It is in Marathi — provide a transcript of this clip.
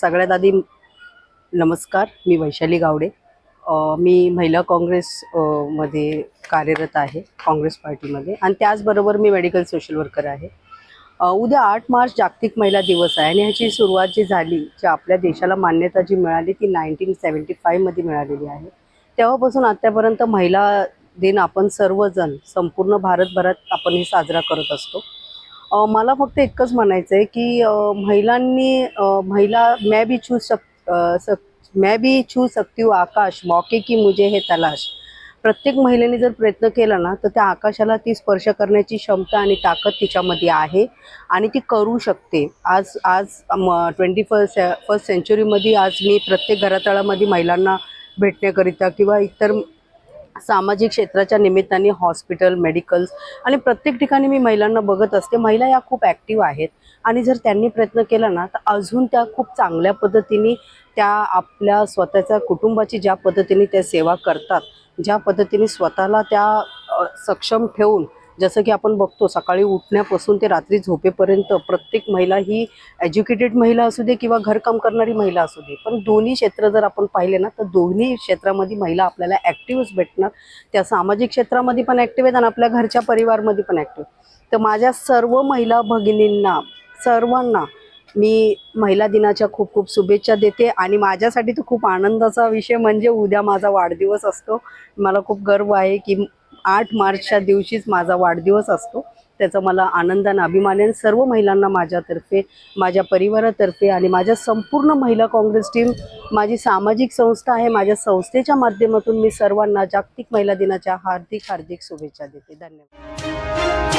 सगळ्यात आधी नमस्कार मी वैशाली गावडे. मी महिला काँग्रेस मध्ये कार्यरत आहे काँग्रेस पार्टीमध्ये. आणि त्याचबरोबर मी मेडिकल सोशल वर्कर आहे. उद्या आठ मार्च जागतिक महिला दिवस आहे आणि ह्याची सुरुवात जी झाली जी आपल्या देशाला मान्यता जी मिळाली ती नाईन्टीन सेवन्टी फाईव्हमध्ये मिळालेली आहे. तेव्हापासून आत्तापर्यंत महिला दिन आपण सर्वजण संपूर्ण भारतभरात आपण हे साजरा करत असतो. मला फक्त इतकंच म्हणायचं आहे की महिलांनी महिला मैं भी छू सक सक मैं भी छू सकती हूँ आकाश मौके की मुझे हे तलाश. प्रत्येक महिलेने जर प्रयत्न केला ना तर त्या आकाशाला ती स्पर्श करण्याची क्षमता आणि ताकद तिच्यामध्ये आहे आणि ती करू शकते. आज आज ट्वेंटी फर्स्ट फर्स्ट सेंचुरीमध्ये आज मी प्रत्येक घरातळामध्ये महिलांना भेटण्याकरिता किंवा इतर सामाजिक क्षेत्राच्या निमित्ताने हॉस्पिटल मेडिकल्स आणि प्रत्येक ठिकाणी मी महिलांना बघत असते. महिला या खूप ॲक्टिव्ह आहेत. आणि जर त्यांनी प्रयत्न केला ना तर अजून त्या खूप चांगल्या पद्धतीने त्या आपल्या स्वतःच्या कुटुंबाची ज्या पद्धतीने त्या सेवा करतात ज्या पद्धतीने स्वतःला त्या सक्षम ठेवून जसं की आपण बघतो सकाळी उठण्यापासून ते रात्री झोपेपर्यंत प्रत्येक महिला ही एज्युकेटेड महिला असू दे किंवा घरकाम करणारी महिला असू दे. पण दोन्ही क्षेत्र जर आपण पाहिले ना तर दोन्ही क्षेत्रामध्ये महिला आपल्याला ॲक्टिव्हच भेटणार. त्या सामाजिक क्षेत्रामध्ये पण ॲक्टिव्ह आहेत आणि आपल्या घरच्या परिवारमध्ये पण ॲक्टिव्ह तर माझ्या सर्व महिला भगिनींना सर्वांना मी महिला दिनाच्या खूप खूप शुभेच्छा देते आणि माझ्यासाठी तर खूप आनंदाचा विषय म्हणजे उद्या माझा वाढदिवस असतो. मला खूप गर्व आहे की आठ मार्चच्या दिवशीच माझा वाढदिवस असतो. त्याचा मला आनंद आणि अभिमान आहे आणि सर्व महिलांना माझ्यातर्फे माझ्या परिवारातर्फे आणि माझ्या संपूर्ण महिला काँग्रेस टीम माझी सामाजिक संस्था आहे. माझ्या संस्थेच्या माध्यमातून मी सर्वांना जागतिक महिला दिनाच्या हार्दिक हार्दिक शुभेच्छा देते. धन्यवाद.